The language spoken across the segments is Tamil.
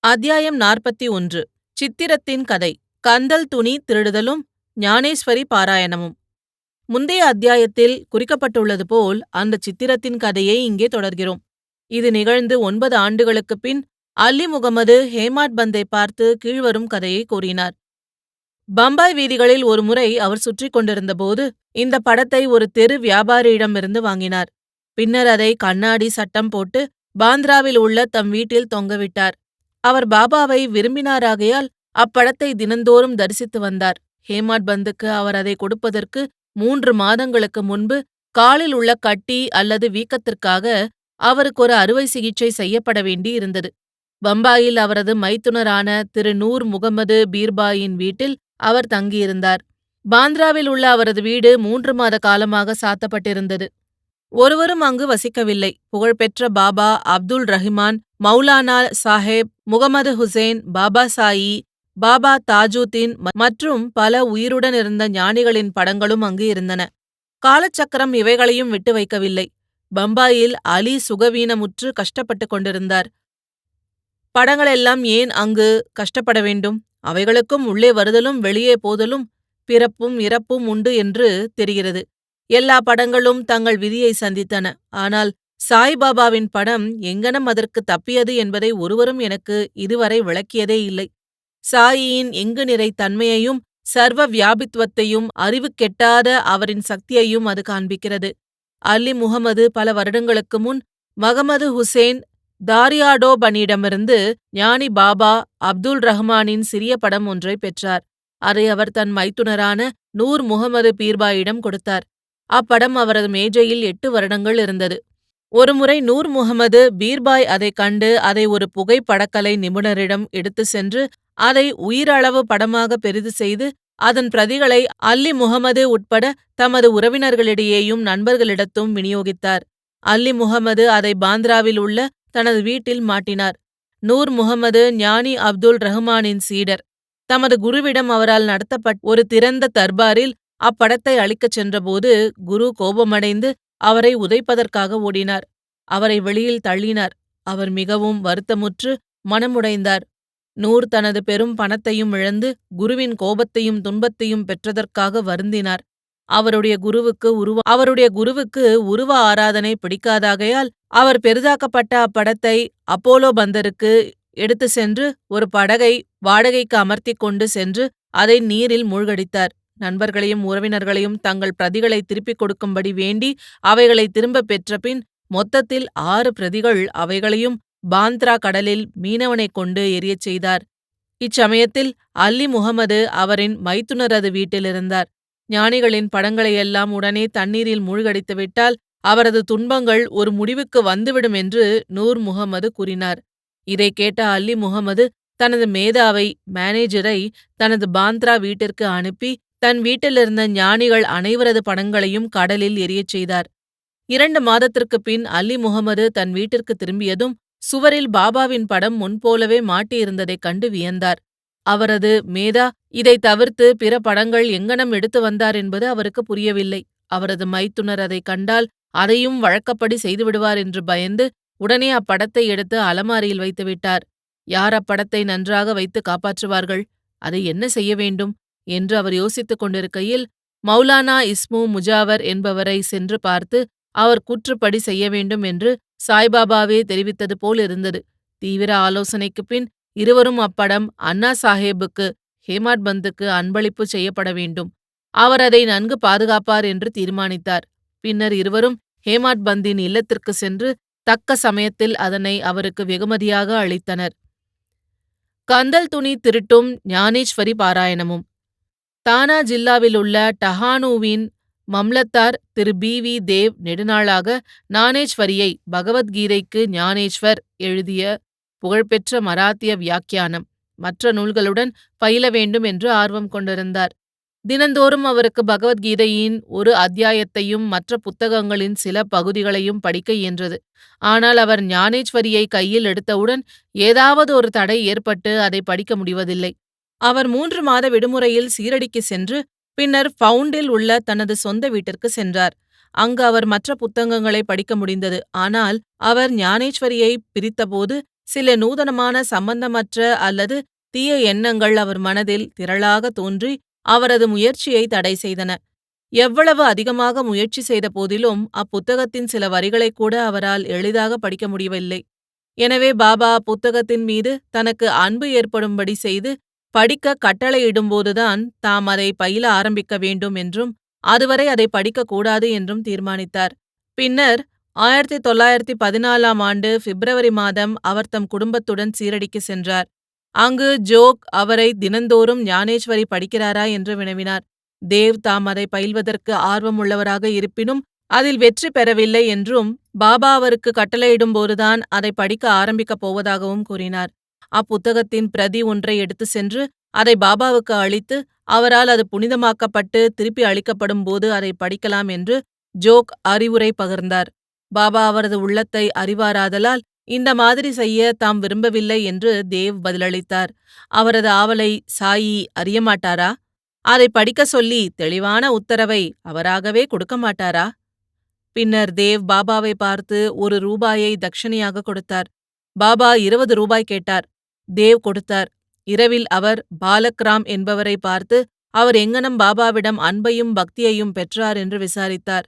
அத்தியாயம் நாற்பத்தி ஒன்று. சித்திரத்தின் கதை. கந்தல் துணி திருடுதலும் ஞானேஸ்வரி பாராயணமும். முந்தைய அத்தியாயத்தில் குறிக்கப்பட்டுள்ளது போல் அந்த சித்திரத்தின் கதையை இங்கே தொடர்கிறோம். இது நிகழ்ந்து ஒன்பது ஆண்டுகளுக்குப் பின் அல்லி முகமது ஹேமாட் பந்தை பார்த்து கீழ்வரும் கதையை கூறினார். பம்பாய் வீதிகளில் ஒருமுறை அவர் சுற்றிக் கொண்டிருந்தபோது இந்த படத்தை ஒரு தெரு வியாபாரியிடமிருந்து வாங்கினார். பின்னர் அதை கண்ணாடி சட்டம் போட்டு பாந்த்ராவில் உள்ள தம் வீட்டில் தொங்கவிட்டார் அவர் பாபாவை விரும்பினாராகையால் அப்படத்தை தினந்தோறும் தரிசித்து வந்தார். ஹேமாட் பந்துக்கு அவர் அதை கொடுப்பதற்கு மூன்று மாதங்களுக்கு முன்பு காலில் உள்ள கட்டி அல்லது வீக்கத்திற்காக அவருக்கு ஒரு அறுவை சிகிச்சை செய்யப்பட வேண்டி இருந்தது. பம்பாயில் அவரது மைத்துனரான திரு நூர் முகமது பீர்பாயின் வீட்டில் அவர் தங்கியிருந்தார். பாந்த்ராவில் உள்ள அவரது வீடு மூன்று மாத காலமாக சாத்தப்பட்டிருந்தது. ஒருவரும் அங்கு வசிக்கவில்லை. புகழ்பெற்ற பாபா அப்துல் ரஹிமான் மௌலானா சாஹேப் முகமது ஹுசேன் பாபா சாயி பாபா தாஜுதீன் மற்றும் பல உயிருடன் இருந்த ஞானிகளின் படங்களும் அங்கு இருந்தன. காலச்சக்கரம் இவைகளையும் விட்டு வைக்கவில்லை. பம்பாயில் அலி சுகவீனமுற்று கஷ்டப்பட்டுக் கொண்டிருந்தார். படங்களெல்லாம் ஏன் அங்கு கஷ்டப்பட வேண்டும்? அவைகளுக்கும் உள்ளே வருதலும் வெளியே போதலும் பிறப்பும் இறப்பும் உண்டு என்று தெரிகிறது. எல்லா படங்களும் தங்கள் விதியை சந்தித்தன. ஆனால் சாய்பாபாவின் படம் எங்கனம் அதற்கு தப்பியது என்பதை ஒருவரும் எனக்கு இதுவரை விளக்கியதே இல்லை. சாயியின் எங்கு நிறை தன்மையையும் சர்வ வியாபித்துவத்தையும் அறிவு கெட்டாத அவரின் சக்தியையும் அது காண்பிக்கிறது. அலி முகமது பல வருடங்களுக்கு முன் மகமது ஹுசேன் தாரியாடோபனிடமிருந்து ஞானி பாபா அப்துல் ரஹ்மானின் சிறிய படம் ஒன்றை பெற்றார். அதை அவர் தன் மைத்துனரான நூர் முகமது பீர்பாயிடம் கொடுத்தார். அப்படம் அவரது மேஜையில் எட்டு வருடங்கள் இருந்தது. ஒருமுறை நூர் முகமது பீர்பாய் அதைக் கண்டு அதை ஒரு புகைப்படக்கலை நிபுணரிடம் எடுத்து சென்று அதை உயிரளவு படமாக பெரிது செய்து அதன் பிரதிகளை அல்லி முகமது உட்பட தமது உறவினர்களிடையேயும் நண்பர்களிடத்தும் விநியோகித்தார். அல்லி முகமது அதை பாந்த்ராவில் உள்ள தனது வீட்டில் மாட்டினார். நூர் முகமது ஞானி அப்துல் ரஹ்மானின் சீடர். தமது குருவிடம் அவரால் நடத்தப்பட்ட ஒரு திறந்த தர்பாரில் அப்படத்தை அளிக்கச் சென்றபோது குரு கோபமடைந்து அவரை உதைப்பதற்காக ஓடினார். அவரை வெளியில் தள்ளினார். அவர் மிகவும் வருத்தமுற்று மனமுடைந்தார். நூர் தனது பெரும் பணத்தையும் இழந்து குருவின் கோபத்தையும் துன்பத்தையும் பெற்றதற்காக வருந்தினார். அவருடைய குருவுக்கு உருவ அவருடைய குருவுக்கு உருவ ஆராதனை பிடிக்காதாகையால் அவர் பெரிதாக்கப்பட்ட அப்படத்தை அப்போலோ பந்தருக்கு எடுத்து சென்று ஒரு படகை வாடகைக்கு அமர்த்தி கொண்டு சென்று அதை நீரில் மூழ்கடித்தார். நண்பர்களையும் உறவினர்களையும் தங்கள் பிரதிகளை திருப்பிக் கொடுக்கும்படி வேண்டி அவைகளை திரும்பப் பெற்றபின் மொத்தத்தில் ஆறு பிரதிகள் அவைகளையும் பாந்த்ரா கடலில் மீனவனைக் கொண்டு எரியச் செய்தார். இச்சமயத்தில் அல்லி முகமது அவரின் மைத்துனரது வீட்டிலிருந்தார் ஞானிகளின் படங்களையெல்லாம் உடனே தண்ணீரில் மூழ்கடித்துவிட்டால் அவரது துன்பங்கள் ஒரு முடிவுக்கு வந்துவிடும் என்று நூர் முகமது கூறினார். இதை கேட்ட அல்லி முகமது தனது மேதாவை மேனேஜரை தனது பாந்த்ரா வீட்டிற்கு அனுப்பி தன் வீட்டிலிருந்த ஞானிகள் அனைவரது படங்களையும் கடலில் எரியச் செய்தார். இரண்டு மாதத்திற்குப் பின் அல்லி முகமது தன் வீட்டிற்கு திரும்பியதும் சுவரில் பாபாவின் படம் முன்போலவே மாட்டியிருந்ததைக் கண்டு வியந்தார். அவரது மேதா இதை தவிர்த்து பிற படங்கள் எங்கனம் எடுத்து வந்தார் என்பது அவருக்கு புரியவில்லை. அவரது மைத்துனர் அதைக் கண்டால் அதையும் வழக்கப்படி செய்துவிடுவார் என்று பயந்து உடனே அப்படத்தை எடுத்து அலமாரியில் வைத்துவிட்டார். யார் அப்படத்தை நன்றாக வைத்து காப்பாற்றுவார்கள்? அதை என்ன செய்ய வேண்டும்? என்று அவர் யோசித்துக் கொண்டிருக்கையில் மௌலானா இஸ்மு முஜாவர் என்பவரை சென்று பார்த்து அவர் கூற்றுப்படி செய்ய வேண்டும் என்று சாய்பாபாவே தெரிவித்தது போல் இருந்தது. தீவிர ஆலோசனைக்குப் பின் இருவரும் அப்படம் அண்ணா சாஹேபுக்கு ஹேமாட் பந்துக்கு அன்பளிப்பு செய்யப்பட வேண்டும். அவர் அதை நன்கு பாதுகாப்பார் என்று தீர்மானித்தார். பின்னர் இருவரும் ஹேமாட் பந்தின் இல்லத்திற்கு சென்று தக்க சமயத்தில் அதனை அவருக்கு வெகுமதியாக அளித்தனர். கந்தல் துணி திருட்டும் ஞானேஸ்வரி பாராயணமும். தானா ஜில்லாவிலுள்ள டஹானூவின் மம்லத்தார் திரு பி. வி. தேவ் நெடுநாளாக ஞானேஸ்வரியை பகவத்கீதைக்கு ஞானேஸ்வர் எழுதிய புகழ்பெற்ற மராத்திய வியாக்கியானம் மற்ற நூல்களுடன் பயில வேண்டும் என்று ஆர்வம் கொண்டிருந்தார். தினந்தோறும் அவருக்கு பகவத்கீதையின் ஒரு அத்தியாயத்தையும் மற்ற புத்தகங்களின் சில பகுதிகளையும் படிக்க இயன்றது. ஆனால் அவர் ஞானேஸ்வரியை கையில் எடுத்தவுடன் ஏதாவது ஒரு தடை ஏற்பட்டு அதை படிக்க முடிவதில்லை. அவர் மூன்று மாத விடுமுறையில் சீரடிக்கு சென்று பின்னர் ஃபவுண்டில் உள்ள தனது சொந்த வீட்டிற்கு சென்றார். அங்கு அவர் மற்ற புத்தகங்களை படிக்க முடிந்தது. ஆனால் அவர் ஞானேஸ்வரியை பிரித்தபோது சில நூதனமான சம்பந்தமற்ற அல்லது தீய எண்ணங்கள் அவர் மனதில் திரளாக தோன்றி அவரது முயற்சியை தடை செய்தன. எவ்வளவு அதிகமாக முயற்சி செய்த போதிலும் அப்புத்தகத்தின் சில வரிகளை கூட அவரால் எளிதாக படிக்க முடியவில்லை. எனவே பாபா புத்தகத்தின் மீது தனக்கு அன்பு ஏற்படும்படி செய்து படிக்க கட்டளையிடும்போதுதான் தாம் அதை பயில ஆரம்பிக்க வேண்டும் என்றும் அதுவரை அதை படிக்கக் கூடாது என்றும் தீர்மானித்தார். பின்னர் ஆயிரத்தி தொள்ளாயிரத்தி பதினாலாம் ஆண்டு பிப்ரவரி மாதம் அவர் தம் குடும்பத்துடன் சீரடிக்கு சென்றார். அங்கு ஜோக் அவரை தினந்தோறும் ஞானேஸ்வரி படிக்கிறாரா என்று வினவினார். தேவ் தாம் அதை பயில்வதற்கு ஆர்வமுள்ளவராக இருப்பினும் அதில் வெற்றி பெறவில்லை என்றும் பாபா அவருக்கு கட்டளையிடும்போதுதான் அதை படிக்க ஆரம்பிக்கப் போவதாகவும் கூறினார். அப்புத்தகத்தின் பிரதி ஒன்றை எடுத்து சென்று அதை பாபாவுக்கு அளித்து அவரால் அது புனிதமாக்கப்பட்டு திருப்பி அளிக்கப்படும் போது அதை படிக்கலாம் என்று ஜோக் அறிவுரை பகிர்ந்தார். பாபா அவரது உள்ளத்தை அறிவாராதலால் இந்த மாதிரி செய்ய தாம் விரும்பவில்லை என்று தேவ் பதிலளித்தார். அவரது ஆவலை சாயி அறியமாட்டாரா அதை படிக்க சொல்லி தெளிவான உத்தரவை அவராகவே கொடுக்க மாட்டாரா? பின்னர் தேவ் பாபாவை பார்த்து ஒரு ரூபாயை தட்சணையாக கொடுத்தார். பாபா இருபது ரூபாய் கேட்டார். தேவ் கொடுத்தார். இரவில் அவர் பாலக்ராம் என்பவரை பார்த்து அவர் எங்கனம் பாபாவிடம் அன்பையும் பக்தியையும் பெற்றார் என்று விசாரித்தார்.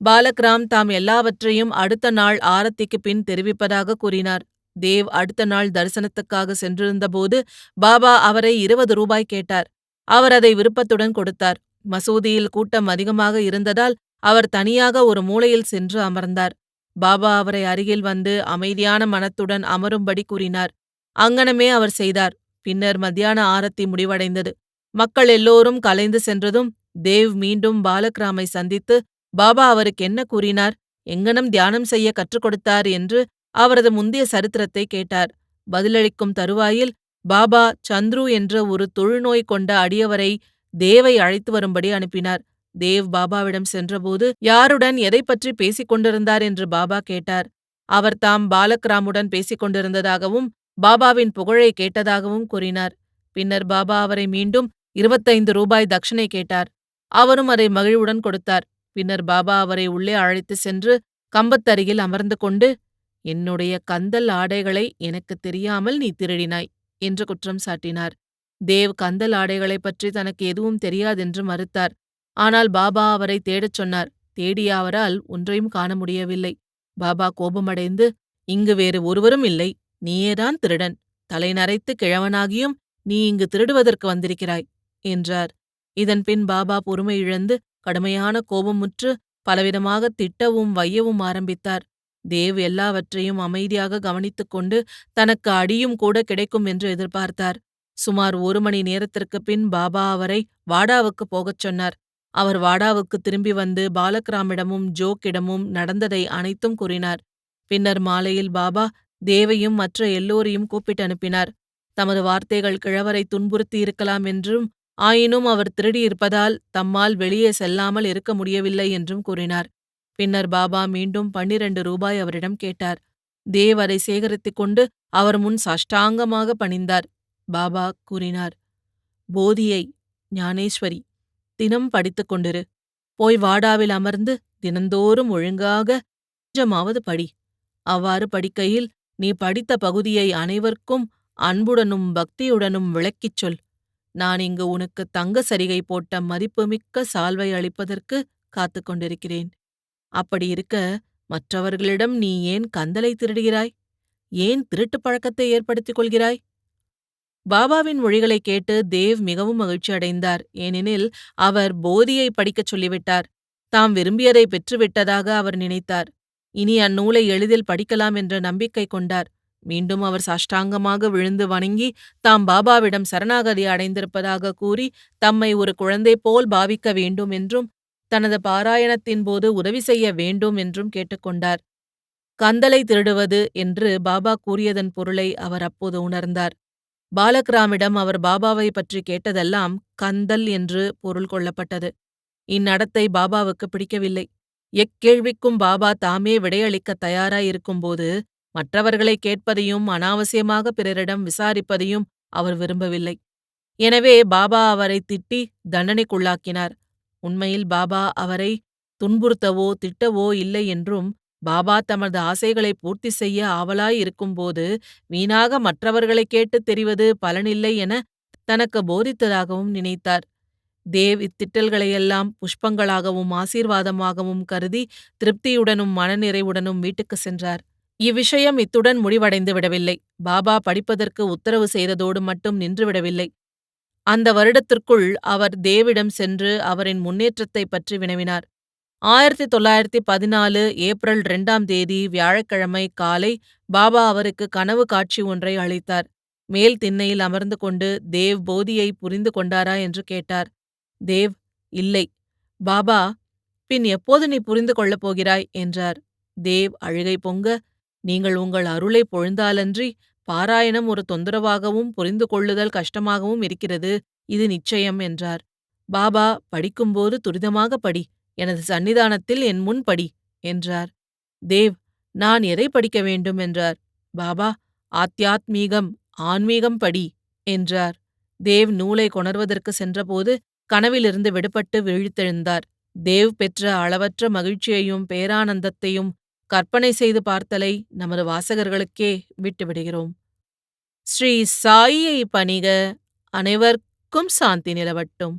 பாலக்ராம் தாம் எல்லாவற்றையும் அடுத்த நாள் ஆரத்திக்கு பின் தெரிவிப்பதாக கூறினார். தேவ் அடுத்த நாள் தரிசனத்துக்காக சென்றிருந்தபோது பாபா அவரை இருபது ரூபாய் கேட்டார். அவர் அதை விருப்பத்துடன் கொடுத்தார். மசூதியில் கூட்டம் அதிகமாக இருந்ததால் அவர் தனியாக ஒரு மூலையில் சென்று அமர்ந்தார். பாபா அவரை அருகில் வந்து அமைதியான மனத்துடன் அமரும்படி கூறினார். அங்கனமே அவர் செய்தார். பின்னர் மத்தியான ஆரத்தி முடிவடைந்தது. மக்கள் எல்லோரும் கலைந்து சென்றதும் தேவ் மீண்டும் பாலக்ராமை சந்தித்து பாபா அவருக்கு என்ன கூறினார்? எங்கனம் தியானம் செய்ய கற்றுக் கொடுத்தார்? என்று அவரது முந்தைய சரித்திரத்தை கேட்டார். பதிலளிக்கும் தருவாயில் பாபா சந்துரு என்ற ஒரு தொழுநோய் கொண்ட அடியவரை தேவை அழைத்து வரும்படி அனுப்பினார். தேவ் பாபாவிடம் சென்றபோது யாருடன் எதை பற்றி பேசிக் கொண்டிருந்தார்? என்று பாபா கேட்டார். அவர் தாம் பாலக்ராமுடன் பேசிக் கொண்டிருந்ததாகவும் பாபாவின் புகழை கேட்டதாகவும் கூறினார். பின்னர் பாபா அவரை மீண்டும் இருபத்தைந்து ரூபாய் தட்சணை கேட்டார். அவரும் அதை மகிழ்வுடன் கொடுத்தார். பின்னர் பாபா அவரை உள்ளே அழைத்து சென்று கம்பத்தருகில் அமர்ந்து கொண்டு என்னுடைய கந்தல் ஆடைகளை எனக்கு தெரியாமல் நீ திருடினாய் என்று குற்றம் சாட்டினார். தேவ் கந்தல் ஆடைகளைப் பற்றி தனக்கு எதுவும் தெரியாதென்று மறுத்தார். ஆனால் பாபா அவரை தேடச் சொன்னார். தேடிய அவரால் ஒன்றையும் காண முடியவில்லை. பாபா கோபமடைந்து இங்கு வேறு ஒருவரும் இல்லை. நீயேதான் திருடன். தலை நரைத்து கிழவனாகியும் நீ இங்கு திருடுவதற்கு வந்திருக்கிறாய் என்றார். இதன்பின் பாபா பொறுமை இழந்து கடுமையான கோபமுற்று பலவிதமாக திட்டவும் வையவும் ஆரம்பித்தார். தேவ் எல்லாவற்றையும் அமைதியாக கவனித்துக் கொண்டு தனக்கு அடியும் கூட கிடைக்கும் என்று எதிர்பார்த்தார். சுமார் ஒரு மணி நேரத்திற்கு பின் பாபா அவரை வாடாவுக்கு போகச் சொன்னார். அவர் வாடாவுக்கு திரும்பி வந்து பாலக்ராமிடமும் ஜோக்கிடமும் நடந்ததை அனைத்தும் கூறினார். பின்னர் மாலையில் பாபா தேவையும் மற்ற எல்லோரையும் கூப்பிட்டு அனுப்பினார். தமது வார்த்தைகள் கிழவரை துன்புறுத்தி இருக்கலாம் என்றும் ஆயினும் அவர் திருடியிருப்பதால் தம்மால் வெளியே செல்லாமல் இருக்க முடியவில்லை என்றும் கூறினார். பின்னர் பாபா மீண்டும் பன்னிரண்டு ரூபாய் அவரிடம் கேட்டார். தேவ் அதை சேகரித்துக் கொண்டு அவர் முன் சாஷ்டாங்கமாக பணிந்தார். பாபா கூறினார் போதியை ஞானேஸ்வரி தினம் படித்துக் கொண்டிரு. போய் வாடாவில் அமர்ந்து தினந்தோறும் ஒழுங்காக கொஞ்சமாவது படி. அவ்வாறு படிக்கையில் நீ படித்த பகுதியை அனைவருக்கும் அன்புடனும் பக்தியுடனும் விளக்கிச் சொல். நான் இங்கு உனக்கு தங்க சரிகை போட்ட மதிப்புமிக்க சால்வை அளிப்பதற்கு காத்துக் கொண்டிருக்கிறேன். அப்படி இருக்க மற்றவர்களிடம் நீ ஏன் கந்தலை திருடுகிறாய்? ஏன் திருட்டுப் பழக்கத்தை ஏற்படுத்திக் கொள்கிறாய்? பாபாவின் மொழிகளை கேட்டு தேவ் மிகவும் மகிழ்ச்சி அடைந்தார். ஏனெனில் அவர் போதியை படிக்கச் சொல்லிவிட்டார். தாம் விரும்பியதை பெற்றுவிட்டதாக அவர் நினைத்தார். இனி அந்நூலை எளிதில் படிக்கலாம் என்ற நம்பிக்கை கொண்டார். மீண்டும் அவர் சாஷ்டாங்கமாக விழுந்து வணங்கி தாம் பாபாவிடம் சரணாகதி அடைந்திருப்பதாக கூறி தம்மை ஒரு குழந்தை போல் பாவிக்க வேண்டும் என்றும் தனது பாராயணத்தின் போது உதவி செய்ய வேண்டும் என்றும் கேட்டுக்கொண்டார் கந்தலை திருடுவது என்று பாபா கூறியதன் பொருளை அவர் அப்போது உணர்ந்தார். பாலக்ராமிடம் அவர் பாபாவை பற்றி கேட்டதெல்லாம் கந்தல் என்று பொருள் கொள்ளப்பட்டது. இந்நடத்தை பாபாவுக்கு பிடிக்கவில்லை. எக்கேள்விக்கும் பாபா தாமே விடையளிக்க தயாராயிருக்கும்போது மற்றவர்களை கேட்பதையும் அனாவசியமாக பிறரிடம் விசாரிப்பதையும் அவர் விரும்பவில்லை. எனவே பாபா அவரை திட்டி தண்டனைக்குள்ளாக்கினார். உண்மையில் பாபா அவரை துன்புறுத்தவோ திட்டவோ இல்லை என்றும் பாபா தமது ஆசைகளை பூர்த்தி செய்ய ஆவலாய் இருக்கும்போது வீணாக மற்றவர்களை கேட்டு தெரிவது பலனில்லை என தனக்கு போதித்ததாகவும் நினைத்தார். தேவ் இத்திட்டல்களையெல்லாம் புஷ்பங்களாகவும் ஆசீர்வாதமாகவும் கருதி திருப்தியுடனும் மனநிறைவுடனும் வீட்டுக்கு சென்றார். இவ்விஷயம் இத்துடன் முடிவடைந்து விடவில்லை. பாபா படிப்பதற்கு உத்தரவு செய்ததோடு மட்டும் நின்றுவிடவில்லை அந்த வருடத்திற்குள் அவர் தேவிடம் சென்று அவரின் முன்னேற்றத்தைப் பற்றி வினவினார். ஆயிரத்தி தொள்ளாயிரத்தி பதினாலு ஏப்ரல் இரண்டாம் தேதி வியாழக்கிழமை காலை பாபா அவருக்கு கனவு காட்சி ஒன்றை அளித்தார். மேல் திண்ணையில் அமர்ந்து கொண்டு தேவ் போதியை புரிந்து கொண்டாரா என்று கேட்டார். தேவ் இல்லை. பாபா பின் எப்போது நீ புரிந்து கொள்ளப் போகிறாய்? என்றார். தேவ் அழுகை பொங்க நீங்கள் உங்கள் அருளை பொழுந்தாலன்றி பாராயணம் ஒரு தொந்தரவாகவும் புரிந்து கொள்ளுதல் கஷ்டமாகவும் இருக்கிறது. இது நிச்சயம் என்றார். பாபா படிக்கும்போது துரிதமாக படி. எனது சன்னிதானத்தில் என் முன் படி என்றார். தேவ் நான் எதை படிக்க வேண்டும்? என்றார். பாபா ஆத்தியாத்மீகம் ஆன்மீகம் படி என்றார். தேவ் நூலை கொணர்வதற்கு சென்றபோது கனவிலிருந்து விடுபட்டு விழித்தெழுந்தார். தேவ் பெற்ற அளவற்ற மகிழ்ச்சியையும் பேரானந்தத்தையும் கற்பனை செய்து பார்த்தலை நமது வாசகர்களுக்கே விட்டுவிடுகிறோம். ஸ்ரீ சாயியை பணிக அனைவர்க்கும் சாந்தி நிலவட்டும்.